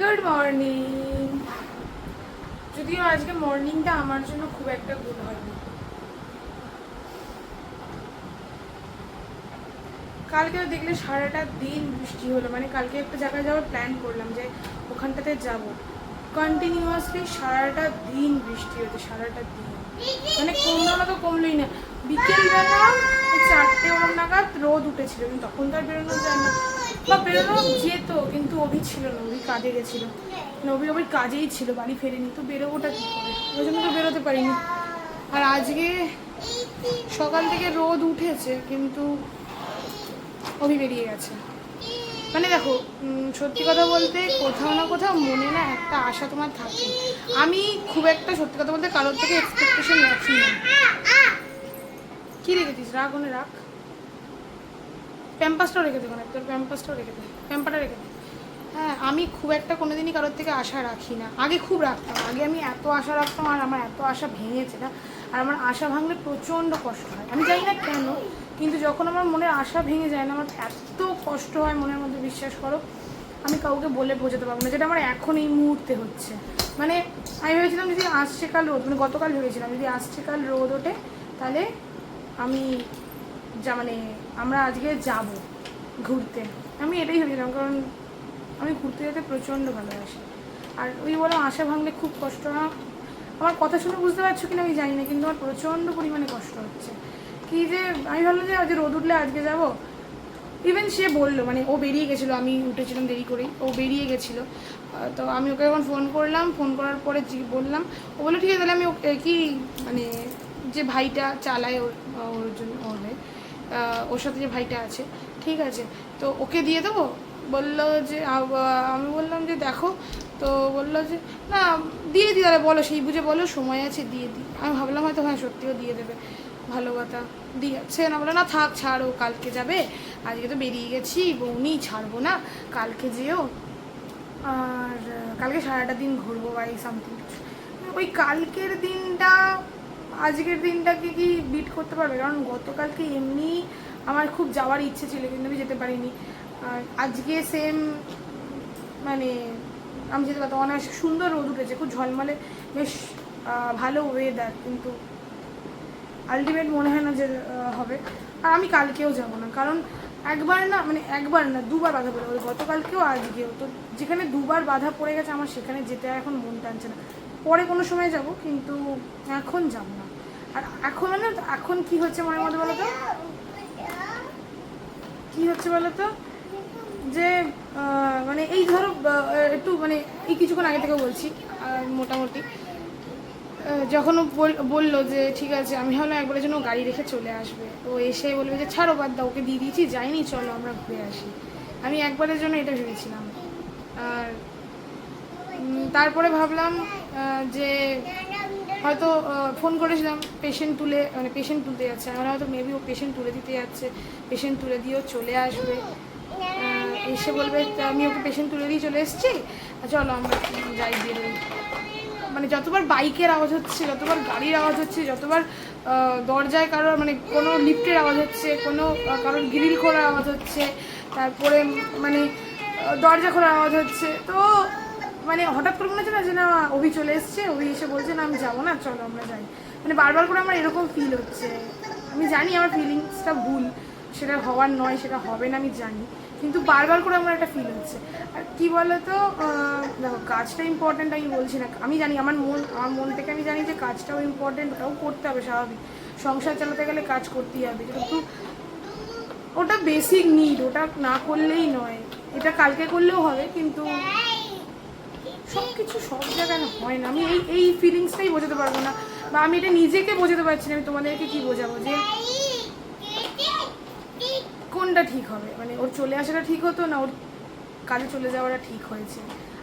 Good morning যদিও আজকে মর্নিংটা আমার জন্য খুব একটা গুড হয়নি। কালকে দেখলে সারাটা দিন বৃষ্টি হলো মানে কালকে একটা জায়গায় যাওয়ার প্ল্যান করলাম যে ওখানটাতে যাব। কন্টিনিউয়াসলি সারাটা দিন বৃষ্টি হতো সারাটা দিন। মানে কমলো না তো কমলোই না। বিকেলবেলা চারটে ওরম নাগাদ রোদ উঠেছিল তখন তো আর বেরোনো যায় না। বা বেরোনো যেত, কিন্তু অভি ছিল না অভি কাজে গেছিল। অভি অভির কাজেই ছিল, বাড়ি ফেরেনি, তো বেরোবোটা কী করে? ওই জন্য তো বেরোতে পারিনি। আর আজকে সকাল থেকে রোদ উঠেছে, কিন্তু অভি বেরিয়ে গেছে। মানে দেখো সত্যি কথা বলতে কোথাও না কোথাও মনে না একটা আশা তোমার থাকে। আমি খুব একটা সত্যি কথা বলতে কারোর থেকে এক্সপেকটেশন রাখি না। কি রেখেছিস রাখ ওনে রাখ প্যাম্পাসটাও রেখে দেবো না, তোর প্যাম্পাসটাও রেখে দে, প্যাম্পাটা রেখে দে। হ্যাঁ আমি খুব একটা কোনোদিনই কারোর থেকে আশা রাখি না। আগে খুব রাখতাম, আগে আমি এত আশা রাখতাম আর আমার এত আশা ভেঙেছে না, আর আমার আশা ভাঙলে প্রচণ্ড কষ্ট হয়। আমি জানি না কেন, কিন্তু যখন আমার মনের আশা ভেঙে যায় না, আমার এত কষ্ট হয় মনের মধ্যে বিশ্বাস করো, আমি কাউকে বলে বোঝাতে পারব না, যেটা আমার এখন এই মুহূর্তে হচ্ছে। মানে আমি ভেবেছিলাম যদি আসছে কাল রোদ মানে গতকাল ভেবেছিলাম যদি আসছে কাল রোদ ওঠে, তাহলে আমি যা মানে আমরা আজকে যাব ঘুরতে। আমি এটাই ভেবেছিলাম, কারণ আমি ঘুরতে যেতে প্রচণ্ড ভালোবাসি। আর ওই বলো আশা ভাঙলে খুব কষ্ট না? আমার কথা শুনে বুঝতে পারছ কিনা আমি জানি না, কিন্তু আমার প্রচণ্ড পরিমাণে কষ্ট হচ্ছে। কি যে, আমি ভাবলাম যে আজ রোদ উঠলে আজকে যাব। ইভেন সে বলল মানে ও বেরিয়ে গেছিল, আমি উঠেছিলাম দেরি করেই, ও বেরিয়ে গেছিল। তো আমি ওকে যখন ফোন করলাম ফোন করার পরে বললাম, ও বলল, ঠিক আছে, তাহলে আমি কি মানে যে ভাইটা চালায় ওর ওর জন্য, ওর ওর সাথে যে ভাইটা আছে, ঠিক আছে? তো ওকে দিয়ে দেবো? বলল যে আমি বললাম যে, দেখো। তো বলল যে, না, দিয়ে দিই তাহলে, বলো, সেই বুঝে বলো, সময় আছে, দিয়ে দিই আমি ভাবলাম হয়তো হ্যাঁ সত্যিও দিয়ে দেবে। ভালো কথা। দিয়ে সে না বলে না, থাক, ছাড়ো, কালকে যাবে। আজকে তো বেরিয়ে গেছি, বৌনি, ছাড়বো না, কালকে যেও। আর, কালকে সারাটা দিন ঘুরবো বা এই সামথিং ওই কালকের দিনটা আজকের দিনটাকে কি বিট করতে পারবে? কারণ গতকালকে এমনি আমার খুব যাওয়ার ইচ্ছে ছিল, কিন্তু আমি যেতে পারিনি। আর আজকে সেম মানে আমি যেতে পারতাম। অনেক সুন্দর রোদ উঠেছে, খুব ঝলমলে, বেশ ভালো ওয়েদার কিন্তু আলটিমেট মনে হয় না যে হবে। আর আমি কালকেও যাব না, কারণ একবার না মানে একবার না, দুবার বাধা পড়ে গতকালকেও আজকেও। তো যেখানে দুবার বাধা পড়ে গেছে আমার, সেখানে যেতে এখন মন টানছে না। পরে কোনো সময় যাব, কিন্তু এখন যাব না। আর এখন না এখন কি হচ্ছে মনের মধ্যে বলো তো? কি হচ্ছে বলো তো? যে মানে এই ধরো একটু মানে এই কিছুক্ষণ আগে থেকে বলছি মোটামুটি। যখন বলল যে, ঠিক আছে, আমি ভাবলাম একবারের জন্য গাড়ি রেখে চলে আসবে। ও এসে বলবে যে, ছাড়ো বাদ দাও, ওকে দিয়ে দিয়েছি, যাইনি, চলো আমরা ঘুরে আসি। আমি একবারের জন্য এটা ভেবেছিলাম। আর তারপরে ভাবলাম যে হয়তো ফোন করেছিলাম পেশেন্ট তুলে মানে পেশেন্ট তুলতে যাচ্ছে। আমার হয়তো মেবি ও পেশেন্ট তুলে দিতে যাচ্ছে পেশেন্ট তুলে দিয়েও চলে আসবে। এসে বলবে, "তা আমি ওকে পেশেন্ট তুলে দিয়ে চলে এসেছি। চলো আমরা যাই বেরোই মানে যতবার বাইকের আওয়াজ হচ্ছে, যতবার গাড়ির আওয়াজ হচ্ছে, যতবার দরজায় কারোর মানে কোনো লিফটের আওয়াজ হচ্ছে, কোনো কারোর গ্রিল খোলার আওয়াজ হচ্ছে, তারপরে মানে দরজা খোলার আওয়াজ হচ্ছে, তো মানে হঠাৎ করে মনে হচ্ছে না যে না, অভি চলে এসছে, অভি এসে বলছে, না, আমি যাব না, চলো আমরা যাই। মানে বারবার করে আমার এরকম ফিল হচ্ছে। আমি জানি আমার ফিলিংসটা ভুল, সেটা হওয়ার নয়, সেটা হবে না, আমি জানি, কিন্তু বারবার করে আমার একটা ফিল হচ্ছে। আর কী বলতো দেখো, কাজটা ইম্পর্টেন্ট আমি বলছি না, আমি জানি, আমার মন আমার মন থেকে আমি জানি যে কাজটাও ইম্পর্টেন্ট ওটাও করতে হবে স্বাভাবিক। সংসার চালাতে গেলে কাজ করতেই হবে, কিন্তু ওটা বেসিক নিড ওটা না করলেই নয়। এটা কালকে করলেও হবে, কিন্তু সব কিছু সব জায়গায় হয় না। আমি এই এই ফিলিংসটাই বোঝাতে পারব না। বা আমি এটা নিজেকে বোঝাতে পারছি না, আমি তোমাদেরকে কি বোঝাবো যে কোনটা ঠিক হবে? মানে ওর চলে আসাটা ঠিক হতো না ওর কাজে চলে যাওয়াটা ঠিক হয়েছে?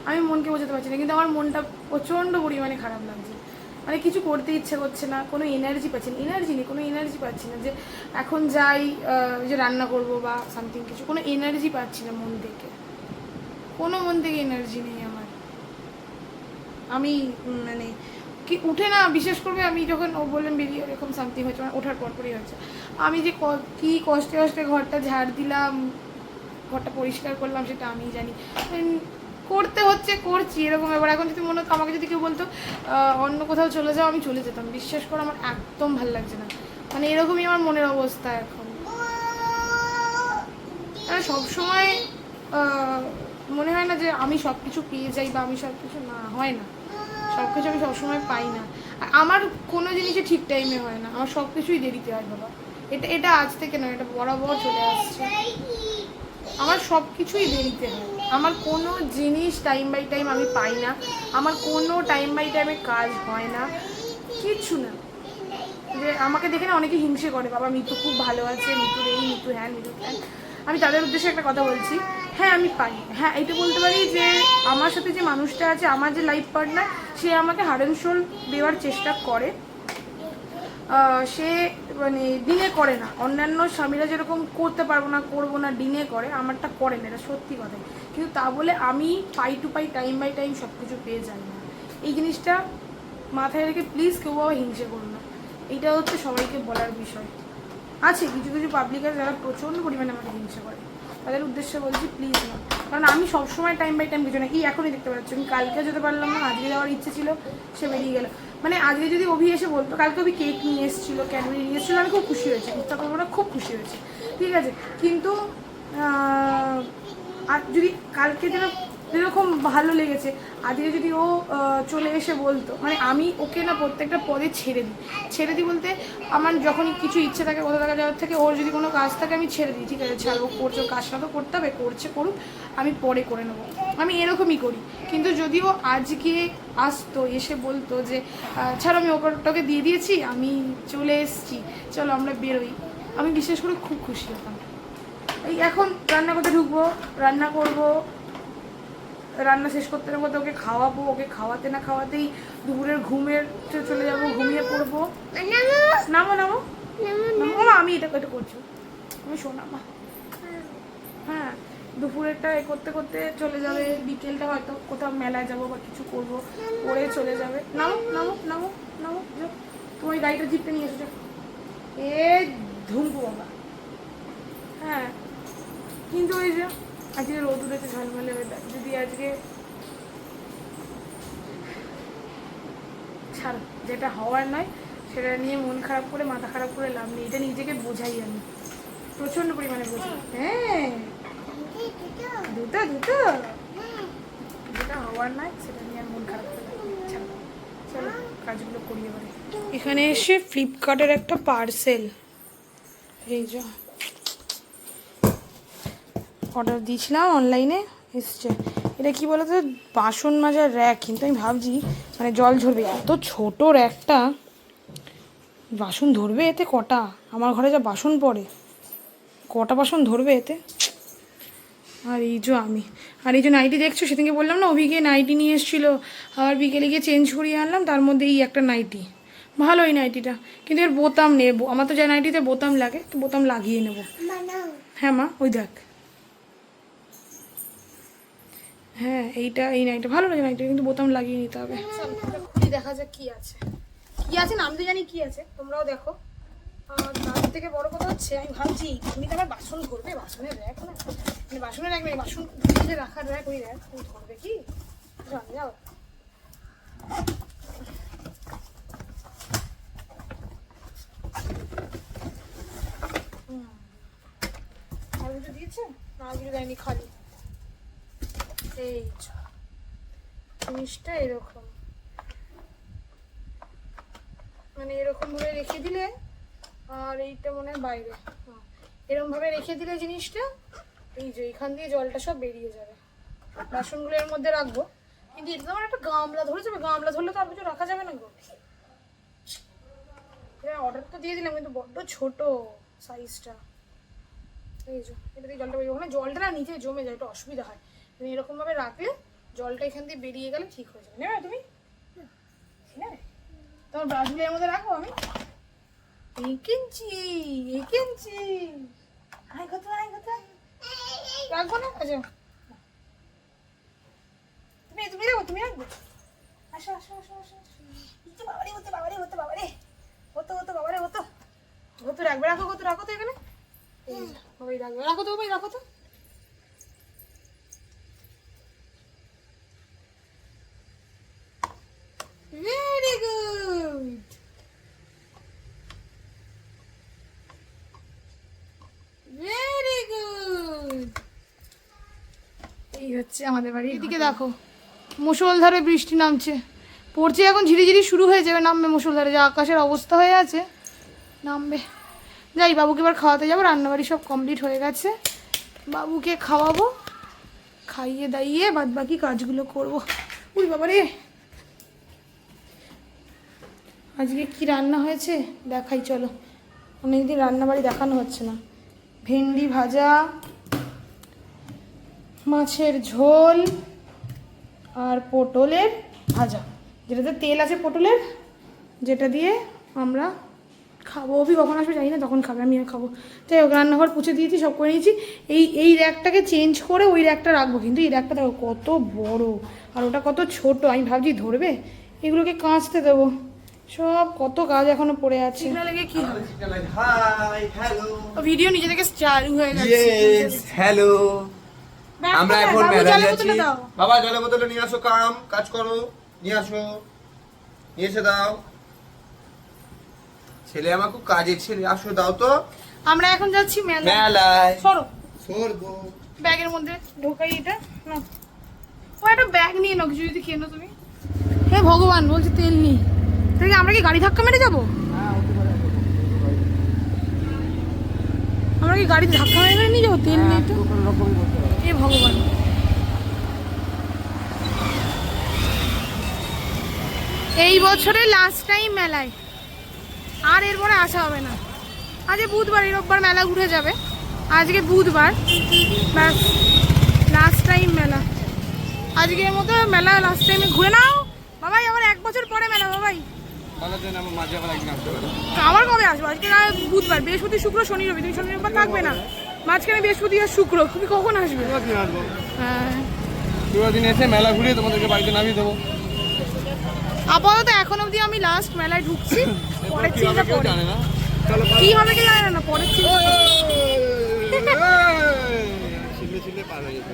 আমি মনকে বোঝাতে পারছি না, কিন্তু আমার মনটা প্রচণ্ড পরিমাণে খারাপ লাগছে। মানে কিছু করতে ইচ্ছে করছে না, কোনো এনার্জি পাচ্ছি না এনার্জি নেই, কোনো এনার্জি পাচ্ছি না যে এখন যাই যে রান্না করব বা সামথিং কিছু, কোনো এনার্জি পাচ্ছি না মন থেকে। কোনো মন থেকে এনার্জি নেই আমার। আমি মানে কি উঠে না, বিশেষ করবে আমি যখন ও বললেন বেরিয়ে এরকম সামথিং হয়েছে মানে ওঠার পরপরই হয়েছে। আমি যে ক- কষ্টে কষ্টে ঘরটা ঝাড় দিলাম, ঘরটা পরিষ্কার করলাম, সেটা আমি জানি। করতে হচ্ছে, করছি, এরকম ব্যাপার। এখন যদি মনে হতো, আমাকে যদি কেউ বলতো অন্য কোথাও চলে যাও, আমি চলে যেতাম। বিশ্বাস করে, আমার একদম ভালো লাগছে না। মানে এরকমই আমার মনের অবস্থা এখন। মানে সবসময় মনে হয় না যে আমি সব কিছু পেয়ে যাই বা আমি সব কিছু না, হয় না। সব কিছু আমি সবসময় পাই না। আর আমার কোনো জিনিসই ঠিক টাইমে হয় না। আমার সব কিছুই দেরিতে হয়, বাবা। এটা এটা আজ থেকে নয়, এটা বরাবর চলে আসছে। আমার সব কিছুই দেরিতে হয়। আমার কোনো জিনিস টাইম বাই টাইম আমি পাই না। আমার কোনো টাইম বাই টাইমে কাজ হয় না। কিচ্ছু না। যে আমাকে দেখে না অনেকে হিংসে করে, বাবা, মিতু খুব ভালো আছে। মিতুর এই, মিতু হ্যাঁ মিতু হ্যাঁ। আমি তাদের উদ্দেশ্যে একটা কথা বলছি। হ্যাঁ আমি পাই হ্যাঁ এটা বলতে পারি যে আমার সাথে যে মানুষটা আছে, আমার যে লাইফ পার্টনার সে আমাকে হার্ড অ্যান্ড সোল দেওয়ার চেষ্টা করে। সে মানে দিনে করে না। অন্যান্য স্বামীরা যেরকম করতে পারব না, করব না দিনে করে, আমারটা করে না, এটা সত্যি কথা। কিন্তু তা বলে আমি পাই টু পাই টাইম বাই টাইম সব কিছু পেয়ে যাই না। এই জিনিসটা মাথায় রেখে প্লিজ কেউ বাবা হিংসে করো না। এটা হচ্ছে সবাইকে বলার বিষয়। আছে, কিছু কিছু পাবলিক আছে যারা প্রচণ্ড পরিমাণে আমাকে হিংসা করে। তাদের উদ্দেশ্যে বলছি প্লিজ না। কারণ আমি সবসময় টাইম বাই টাইম কিছু না, এই এখনই দেখতে পাচ্ছি। আমি কালকে যেতে পারলাম না, আজকে যাওয়ার ইচ্ছে ছিল, সে বেরিয়ে গেল। মানে আজকে যদি অভি এসে বলতো, কালকে অভি কেক নিয়ে এসেছিল ক্যাডবেরি নিয়ে এসেছিল, আমি খুব খুশি হয়েছি। মিথ্যা করব না, খুব খুশি হয়েছি। ঠিক আছে? কিন্তু আর যদি কালকে যেন যেরকম ভালো লেগেছে। আজকে যদি ও চলে এসে বলতো মানে আমি ওকে না প্রত্যেকটা পদে ছেড়ে দিই। ছেড়ে দিই বলতে আমার যখন কিছু ইচ্ছে থাকে কোথাও দেখা যাওয়ার থেকে, ওর যদি কোনো কাজ থাকে আমি ছেড়ে দিই। ঠিক আছে ছাড়ো করছে কাজটা তো করতে হবে, করছে, করুক, আমি পরে করে নেব। আমি এরকমই করি। কিন্তু যদিও আজকে আসতো, এসে বলতো যে ছাড়ো, আমি ওপরটাকে দিয়ে দিয়েছি, আমি চলে এসেছি, চলো আমরা বেরোই। আমি বিশেষ করে খুব খুশি হতাম। এই এখন রান্না করতে ঢুকবো, রান্না করব রান্না শেষ করতে না করতে ওকে খাওয়াবো, ওকে খাওয়াতে না খাওয়াতেই দুপুরের ঘুমের চলে যাব, ঘুমিয়ে পড়ব। নামো নামো। ও আমি এটা এটা করছি। আমি শোনা মা। হ্যাঁ দুপুরেরটা এ করতে করতে চলে যাবে, বিকেলটা হয়তো কোথাও মেলায় যাব বা কিছু করব, পরে চলে যাবে। নামো নামো নামো নামো তুমি গাড়িটা জিপটা নিয়ে এসো, যাও। এ ধুমকু বাবা। হ্যাঁ কিন্তু ওই যে আজকে রোদ উঠেছে ঝলমলে ওয়েদার যদি আজকে ছাড়, যেটা হওয়ার নয়, সেটা নিয়ে মন খারাপ করে, মাথা খারাপ করে লাভ নেই। এটা নিজেকে বোঝাই আমি। প্রচণ্ড পরিমাণে বোঝাই। হ্যাঁ। দুটো দুটো। যেটা হওয়ার নয়, সেটা নিয়ে মন খারাপ করে চলো, কাজগুলো করি এবারে। এখানে এসে ফ্লিপকার্টের একটা পার্সেল এই যে। অর্ডার দিয়েছিলাম অনলাইনে এসছে। এটা কি বলতো? বাসন মাজার র্যাক কিন্তু আমি ভাবছি মানে জল ঝরবে। এত ছোট র্যাকটা বাসন ধরবে এতে কটা? আমার ঘরে যা বাসন পড়ে কটা বাসন ধরবে এতে? আর এই যে আমি আর এই যে নাইটি দেখছ সেদিনকে বললাম না অভিকে নাইটি নিয়ে এসেছিল। আবার বিকেলে গিয়ে চেঞ্জ করিয়ে আনলাম তার মধ্যে এই একটা নাইটি ভালো এই নাইটিটা কিন্তু এর বোতাম নেব। আমার তো যা নাইটিতে বোতাম লাগে তো বোতাম লাগিয়ে নেব। হ্যাঁ মা ওই দেখ। হ্যাঁ এইটা, এই নাইটটা। ভালো লাগে নাইটটা, কিন্তু বোতাম লাগিয়ে নিতে হবে। দেখা যাক কি আছে। কি আছে নাম তো জানি কি আছে, তোমরাও দেখো। আর তার থেকে বড় কথা হচ্ছে, আমি ভাবছি, তুমি তো আমার বাসন ধরবে, বাসনের র্যাক না? মানে বাসনের র্যাক নেই বাসন যে রাখার র্যাক, ওই র্যাক তুমি ধরবে কি? যাও। যাও দিয়েছে? না দেয়নি, খালি। এই। জিনিসটা এরকম। মানে এরকম ভাবে রেখে দিলে, আর এইটা মনে হয় বাইরে। হ্যাঁ। এরকম ভাবে রেখে দিলে জিনিসটা, এই যে এখান দিয়ে জলটা সব বেরিয়ে যাবে। বাসনগুলো এর মধ্যে রাখব। কিন্তু এটা আমার একটা গামলা ধরে যাবে। গামলা ধরলে তো আর কিছু রাখা যাবে না গো। অর্ডার তো দিয়ে দিলাম, কিন্তু বড্ড ছোট সাইজটা এই যে এটা দিয়ে জলটা বেরিয়ে ওখানে জলটা না নিচে জমে যায়, একটু অসুবিধা হয়। তুমি এরকম ভাবে রাখলে জলটা এখান দিয়ে বেরিয়ে গেলে ঠিক হয়ে যাবে। নেবে তুমি? নেবে? তোমার ব্রাশগুলো এর মধ্যে রাখো আমি। এই কিনছি এই কিনছি। আয় কত আয় কত রাখব না? আচ্ছা। তুমি তুমি রাখব তুমি রাখবে? আসো আসো আসো আসো আসো। বাবারে হতো বাবারে হতো বাবারে। হতো হতো বাবারে হতো হতো রাখবে, রাখো কত রাখো তো এখানে। এই রাখবে। রাখো তো ওই রাখো তো। হচ্ছে আমাদের বাড়ি। এদিকে দেখো। মুসলধারে বৃষ্টি নামছে। পড়ছে এখন ঝিরিঝিরি শুরু হয়ে যাবে নামবে মুসলধারে যে আকাশের অবস্থা হয়ে আছে নামবে। যাই বাবুকে এবার খাওয়াতে যাব রান্নাবাড়ি সব কমপ্লিট হয়ে গেছে। বাবুকে খাওয়াবো খাইয়ে দাইয়ে বাদ বাকি কাজগুলো করব। উই বাবা রে! আজকে কি রান্না হয়েছে? দেখাই চলো। অনেকদিন রান্নাবাড়ি দেখানো হচ্ছে না। ভেন্ডি ভাজা মাছের ঝোল আর পটলের ভাজা। যেটাতে তেল আছে পটলের যেটা দিয়ে আমরা খাব। অভি কখন আসবে জানি না তখন খাবে আমি আর খাব। তাই হোক রান্নাঘর পুছে দিয়েছি সব করে নিয়েছি। এই এই র্যাকটাকে চেঞ্জ করে ওই র্যাকটা রাখব। কিন্তু এই র্যাকটা দেখো কত বড় আর ওটা কত ছোট। আমি ভাবছি ধরবে? এগুলোকে কাঁচতে দেবো। সব কত কাজ এখনও পড়ে আছে। লেগে কি হবে? Hi hello. ভিডিও নিজে থেকে চালু হয়ে গেছে। হ্যালো আমরা এখন মেলায় জলের যাচ্ছি। বাবা জলের বোতলে নিয়ে আসো কাম কাজ করো নিয়ে আসো। নিয়ে এসে দাও। ছেলে আমার খুব কাজের ছেলে আসো দাও তো। আমরা এখন যাচ্ছি মেলা মেলায়। সরো। সরবো ব্যাগের মধ্যে ঢোকাই এটা না ও একটা ব্যাগ নিয়ে নাও কিছু যদি কেনো তুমি। হে ভগবান বলছে তেল নেই তাহলে কি আমরা কি গাড়ি ধাক্কা মেরে যাব? আমরা কি গাড়ি ধাক্কা মেরে মেরে নিয়ে যাব তেল নেই তো এ ভগবান। এই বছরে লাস্ট টাইম মেলায়। আর এরপরে আসা হবে না। আজকে বুধবার এই রোববার মেলা ঘুরে যাবে। আজকে বুধবার। ব্যাস লাস্ট টাইম মেলা। আজকের মতো মেলা লাস্ট টাইমে ঘুরে নাও। বাবাই আবার এক বছর পরে মেলা বাবাই। আবার কবে আসব আজকে বুধবার বৃহস্পতি শুক্র শনি রবি তুমি শনি রবিবার থাকবে না মাঝখানে বৃহস্পতি আর শুক্র তুমি কখন আসবে হ্যাঁ দিন এসে মেলা ঘুরিয়ে তোমাদেরকে বাড়িতে নামিয়ে দেবো আপাতত এখন অবধি আমি লাস্ট মেলায় ঢুকছি পরের চিন্তা পরে কি হবে কি জানে না পরের চিন্তা ছিললে ছিললে পার হয়ে যেতে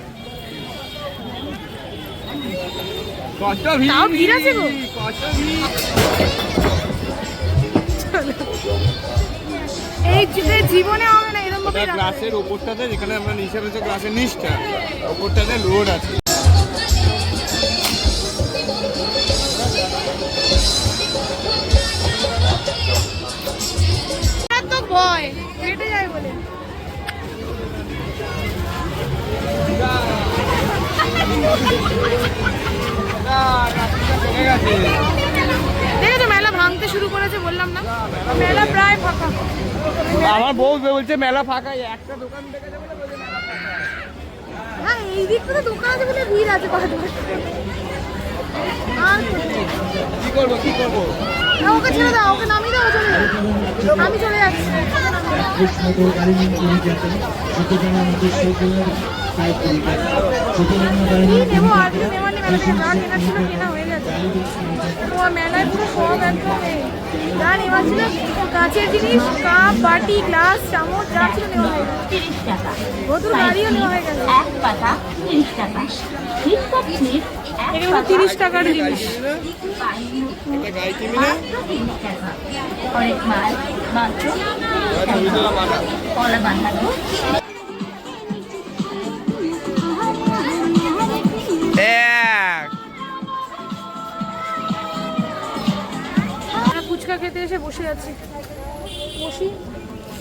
কত ভিড় আছে গো। কত এই জীবনে আমরা না এরকম ভাবে গ্লাসের ওপরটাতে যেখানে আমরা নিচে রয়েছে গ্লাসের নিচটা উপরটাতে লোড আছে। দেখেছ মেলা ভাঙতে শুরু করেছে বললাম না। মেলা প্রায় ফাঁকা। আমার বউ বলছে মেলা ফাঁকা একটা দোকান দেখে যাবে হ্যাঁ এই দিক দোকান আছে বলে ভিড় আছে কত কি করব কি করব? না, ওকে ছেড়ে দাও ওকে নামিয়ে দাও চলে আমি চলে যাচ্ছি। কৃষ্ণকে গাড়ি নিয়ে যেতেন সুতরাং আমাদের সকলের কি নেব আর কিছু নেওয়ার নেই মেলা থেকে যা কেনার ছিল কেনা হয়ে গেছে। ও মেলায় পুরো সব একদম যা নেওয়ার ছিল কাঁচের জিনিস কাপ বাটি গ্লাস চামচ যা ছিল নেওয়া হয়ে গেছে। তিরিশ টাকা। ভদ্র গাড়িও নেওয়া হয়ে গেছে। এক পাতা তিরিশ টাকা। এগুলো টাকার জিনিস। অনেক মাল মাত্র কলা বাঁধানো আছি। বসি।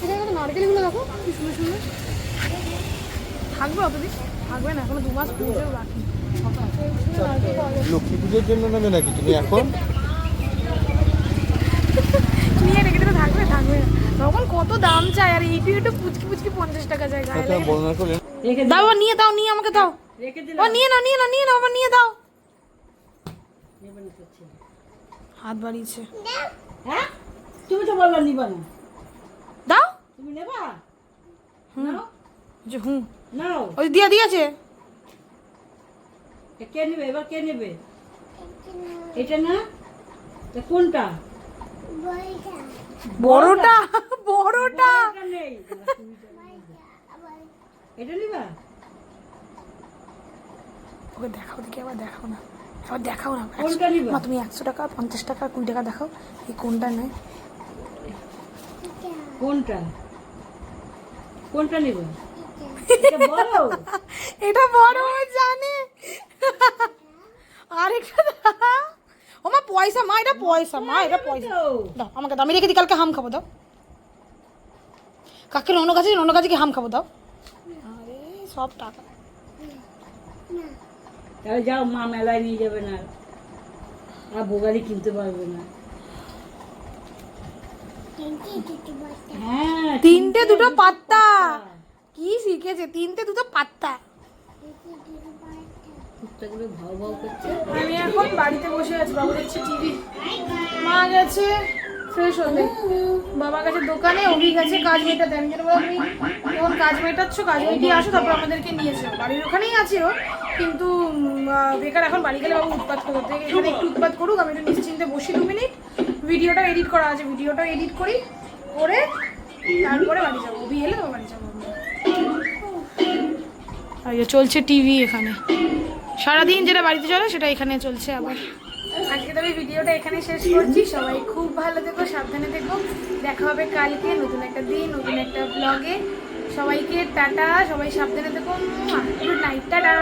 এখানে কত নারকেলগুলো দেখো কি সুন্দর সুন্দর। থাকবে অতদিন থাকবে না এখনও দু মাস পুজোও বাকি। লক্ষ্মী পুজোর জন্য নেবে নাকি তুমি এখন? নিয়ে রেখে দেবে থাকবে থাকবে না। তখন কত দাম চাই আর এইটু একটু পুচকি পুচকি পঞ্চাশ টাকা চাই দাও নিয়ে দাও নিয়ে আমাকে দাও। ও নিয়ে নাও নিয়ে নাও নিয়ে নাও আবার নিয়ে দাও। হাত বাড়িয়েছে। হ্যাঁ? তুমি তো বলল নিবা না। দাও। তুমি নেবা? যে হুম। নাও। ওই দিয়া দিয়েছে। কে নেবে? এবার কে নেবে? এটা না? তা কোনটা? বড়টা। বড়টা? এটা নিবা। ওকে দেখাও দেখি আবার দেখাও না। আবার দেখাও না। কোনটা নিবা? মা তুমি একশো টাকা পঞ্চাশ টাকা কুড়ি টাকা দেখাও। এই কোনটা নেয়? কোনটা? কোনটা নেব? এটা বড়? জানে। আরেকটা ওমা পয়সা মা এটা পয়সা মা এটা পয়সা। হ্যাঁ, দাও আমাকে দাও আমি রেখে দিই কালকে হাম খাব দাও। কাকে অন্য কাছে অন্য কাছে কি হাম খাব দাও। আরে সব টাকা। তাহলে যাও মা মেলায় নিয়ে যাবে না। আর ভোগালি কিনতে পারবে না। তিনটে দুটো পাত্তা। কি শিখেছে? তিনটে দুটো পাত্তা। কুত্তাগুলো ভাও ভাও করছে। আমি এখন বাড়িতে বসে আছি বাবু দেখছে টিভি। মা গেছে ফ্রেশ হতে। বাবা গেছে দোকানে অভি গেছে কাজ মেটাতে। আমি যেন বললাম তুমি যখন কাজ মেটাচ্ছ কাজ মেটিয়ে আসো তারপর আমাদেরকে নিয়েছো বাড়ির ওখানেই আছি ও কিন্তু বেকার এখন বাড়ি গেলে বাবু উৎপাত করতে এখানে একটু উৎপাত করুক আমি একটু নিশ্চিন্তে বসি দু মিনিট। ভিডিওটা এডিট করা আছে, ভিডিওটা এডিট করি, করে তারপরে বাড়ি যাব। তো বাড়ি যাব। চলছে টিভি এখানে। সারাদিন যেটা বাড়িতে চলে, সেটা এখানে চলছে আবার। আজকে তবে ভিডিওটা এখানে শেষ করছি। সবাই খুব ভালো থেকো, সাবধানে থেকো। দেখা হবে কালকে নতুন একটা দিন, নতুন একটা ব্লগে সবাইকে টাটা, সবাই সাবধানে থেকো। Good night, tata.